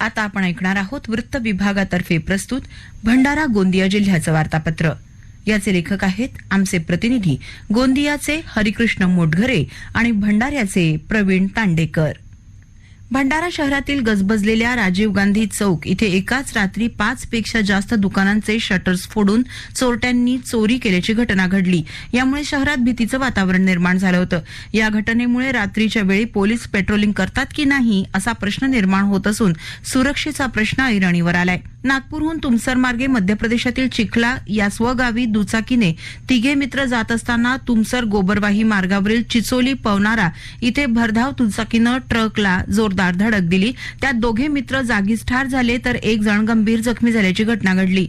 आता आपण ऐकणार आहोत वृत्त विभागातर्फे प्रस्तुत भंडारा गोंदिया जिल्ह्याचं वार्तापत्र. याचे लेखक आहेत आमचे प्रतिनिधी गोंदियाचे हरिकृष्ण मोटघरे आणि भंडाऱ्याचे प्रवीण तांडेकर. भंडारा शहरातील गजबजलेल्या राजीव गांधी चौक इथे एकाच रात्री पाच पेक्षा जास्त दुकानांचे शटर्स फोडून चोरट्यांनी चोरी केल्याची घटना घडली. यामुळे शहरात भीतीचं वातावरण निर्माण झालं होतं. या घटनेमुळे रात्रीच्या वेळी पोलीस पेट्रोलिंग करतात की नाही असा प्रश्न निर्माण होत असून सुरक्षेचा प्रश्न ऐरणीवर आलाय. नागपूरहून तुमसर मार्गे मध्य प्रदेशातील चिखला या स्वगावी दुचाकीने तिघे मित्र जात असताना तुमसर गोबरवाही मार्गावरील चिचोली पवनारा इथे भरधाव दुचाकीनं ट्रकला जोरदार धडक दिली. त्यात दोघे मित्र जागीच ठार झाले तर एक जण गंभीर जखमी झाल्याची घटना घडली.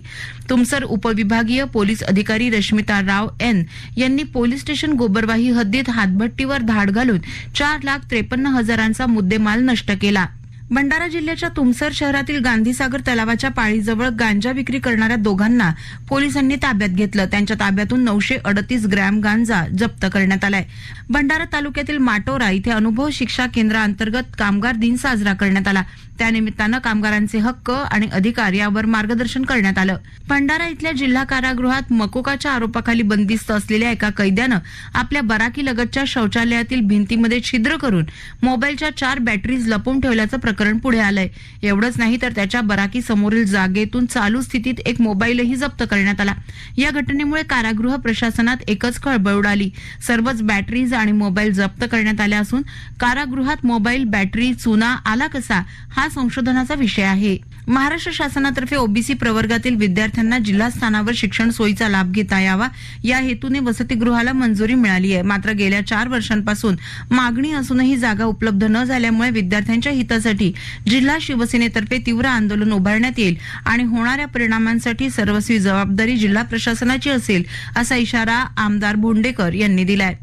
तुमसर उपविभागीय पोलीस अधिकारी रश्मिता राव एन यांनी पोलीस स्टेशन गोबरवाही हद्दीत हातभट्टीवर धाड घालून चार लाख त्रेपन्न हजारांचा मुद्देमाल नष्ट केला. भंडारा जिल्ह्याच्या तुमसर शहरातील गांधीसागर तलावाच्या पाळीजवळ गांजा विक्री करणाऱ्या दोघांना पोलिसांनी ताब्यात घेतलं. त्यांच्या ताब्यातून नऊशे अडतीस ग्रॅम गांजा जप्त करण्यात आलाय. भंडारा तालुक्यातील माटोरा इथे अनुभव शिक्षा केंद्राअंतर्गत कामगार दिन साजरा करण्यात आला. त्यानिमित्तानं कामगारांचे हक्क आणि अधिकार यावर मार्गदर्शन करण्यात आलं. भंडारा इथल्या जिल्हा कारागृहात मकोकाच्या आरोपाखाली बंदिस्त असलेल्या एका कैद्यानं आपल्या बराकीलगतच्या शौचालयातील भिंतीमध्ये छिद्र करून मोबाईलच्या चार बॅटरीज लपवून ठेवल्याचं प्रकरण पुढे आलंय. एवढंच नाही तर त्याच्या बराकी समोरील जागेतून चालू स्थितीत एक मोबाईलही जप्त करण्यात आला. या घटनेमुळे कारागृह प्रशासनात एकच खळबळ उडाली. सर्वच बॅटरीज आणि मोबाईल जप्त करण्यात आल्या असून कारागृहात मोबाईल बॅटरी चुना आला कसा हा संशोधनाचा विषय आहे. महाराष्ट्र शासनातर्फे ओबीसी प्रवर्गातील विद्यार्थ्यांना जिल्हा स्थानावर शिक्षण सोयीचा लाभ घेता यावा या हेतूने वसतिगृहाला मंजुरी मिळाली आहे. मात्र गेल्या चार वर्षांपासून मागणी असूनही जागा उपलब्ध न झाल्यामुळे विद्यार्थ्यांच्या हितासाठी जिल्हा शिवसेनेतर्फे तीव्र आंदोलन उभारण्यात येईल आणि होणाऱ्या परिणामांसाठी सर्वस्वी जबाबदारी जिल्हा प्रशासनाची असेल असा इशारा आमदार भोंडेकर यांनी दिलाय.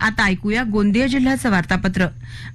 आता ऐकूया गोंदिया जिल्ह्याचं वार्तापत्र.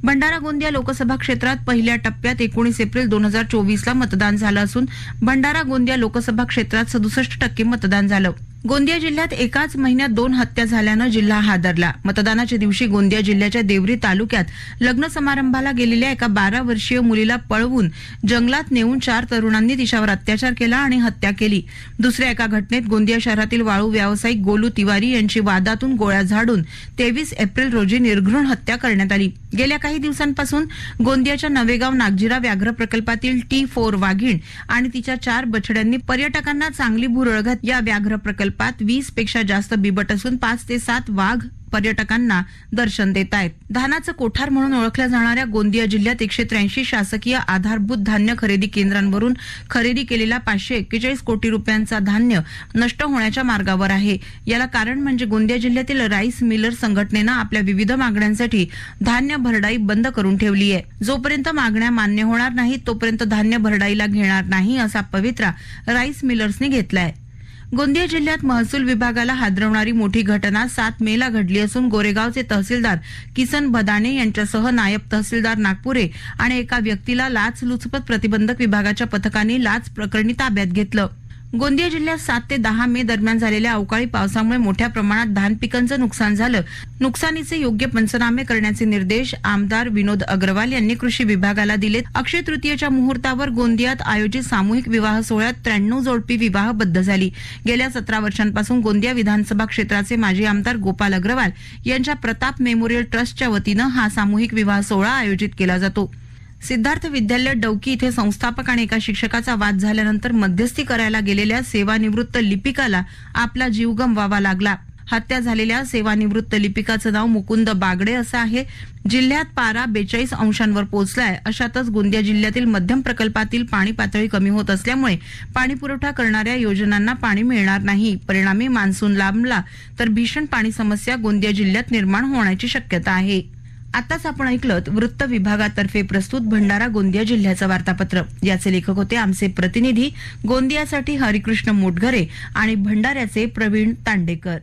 भंडारा गोंदिया लोकसभा क्षेत्रात पहिल्या टप्प्यात एकोणीस एप्रिल दोन हजार चोवीसला मतदान झालं असून भंडारा गोंदिया लोकसभा क्षेत्रात सदुसष्ट टक्के मतदान झालं. गोंदिया जिल्ह्यात एकाच महिन्यात दोन हत्या झाल्यानं जिल्हा हादरला. मतदानाच्या दिवशी गोंदिया जिल्ह्याच्या देवरी तालुक्यात लग्न समारंभाला गेलेल्या एका बारा वर्षीय मुलीला पळवून जंगलात नेऊन चार तरुणांनी तिच्यावर अत्याचार केला आणि हत्या केली. दुसऱ्या एका घटनेत गोंदिया शहरातील वाळू व्यावसायिक गोलू तिवारी यांची वादातून गोळ्या झाडून तेवीस एप्रिल रोजी निर्घृण हत्या करण्यात आली. गेल्या काही दिवसांपासून गोंदियाच्या नवेगाव नागजिरा व्याघ्र प्रकल्पातील टी फोर वाघीण आणि तिच्या चार बछड्यांनी पर्यटकांना चांगली भुरळघात या व्याघ्र प्रकल्प प्रकल्पात वीसपेक्षा जास्त बिबट असून पाच ते सात वाघ पर्यटकांना दर्शन देत आहेत. धानाचं कोठार म्हणून ओळखल्या जाणाऱ्या गोंदिया जिल्ह्यात एकशे त्र्याऐंशी शासकीय आधारभूत धान्य खरेदी केंद्रांवरून खरेदी केलेला पाचशे एक्केचाळीस कोटी रुपयांचा धान्य नष्ट होण्याच्या मार्गावर आहे. याला कारण म्हणजे गोंदिया जिल्ह्यातील राईस मिलर संघटनेनं आपल्या विविध मागण्यांसाठी धान्य भरडाई बंद करून ठेवली आहे. जोपर्यंत मागण्या मान्य होणार नाहीत तोपर्यंत धान्य भरडाईला घेणार नाही असा पवित्रा राईस मिलर्सने घेतलाय. गोंदिया जिल्ह्यात महसूल विभागाला हादरवणारी मोठी घटना सात मेला घडली असून गोरेगावचे तहसीलदार किसन बदाणे यांच्यासह नायब तहसीलदार नागपुरे आणि एका व्यक्तीला लाचलुचपत प्रतिबंधक विभागाच्या पथकाने लाच प्रकरणी ताब्यात घेतलं. गोंदिया जिल्ह्यात सात ते दहा मे दरम्यान झालेल्या अवकाळी पावसामुळे मोठ्या प्रमाणात धान पिकांचं नुकसान झालं. नुकसानीचे योग्य पंचनामे करण्याचे निर्देश आमदार विनोद अग्रवाल यांनी कृषी विभागाला दिले अक्षय तृतीयेच्या मुहूर्तावर गोंदियात आयोजित सामूहिक विवाह सोहळ्यात त्र्याण्णव जोडपी विवाहबद्ध झाली. गेल्या सतरा वर्षांपासून गोंदिया विधानसभा क्षेत्राचे माजी आमदार गोपाल अग्रवाल यांच्या प्रताप मेमोरियल ट्रस्टच्या वतीनं हा सामूहिक विवाह सोहळा आयोजित केला जातो. सिद्धार्थ विद्यालय डौकी इथे संस्थापक आणि एका शिक्षकाचा वाद झाल्यानंतर मध्यस्थी करायला गेलेल्या सेवानिवृत्त लिपिकाला आपला जीव गमवावा लागला. हत्या झालेल्या सेवानिवृत्त लिपिकाचं नाव मुकुंद बागडे असं आहे. जिल्ह्यात पारा बेचाळीस अंशांवर पोहोचलाय. अशातच गोंदिया जिल्ह्यातील मध्यम प्रकल्पातील पाणी पातळी कमी होत असल्यामुळे पाणी पुरवठा करणाऱ्या योजनांना पाणी मिळणार नाही. परिणामी मान्सून लांबला तर भीषण पाणी समस्या गोंदिया जिल्ह्यात निर्माण होण्याची शक्यता आहे. आताच आपण ऐकलं वृत्त विभागातर्फे प्रस्तुत भंडारा गोंदिया जिल्ह्याचं वार्तापत्र. याचे लेखक होते आमचे प्रतिनिधी गोंदियासाठी हरिकृष्ण मोटघरे आणि भंडाऱ्याचे प्रवीण तांडेकर.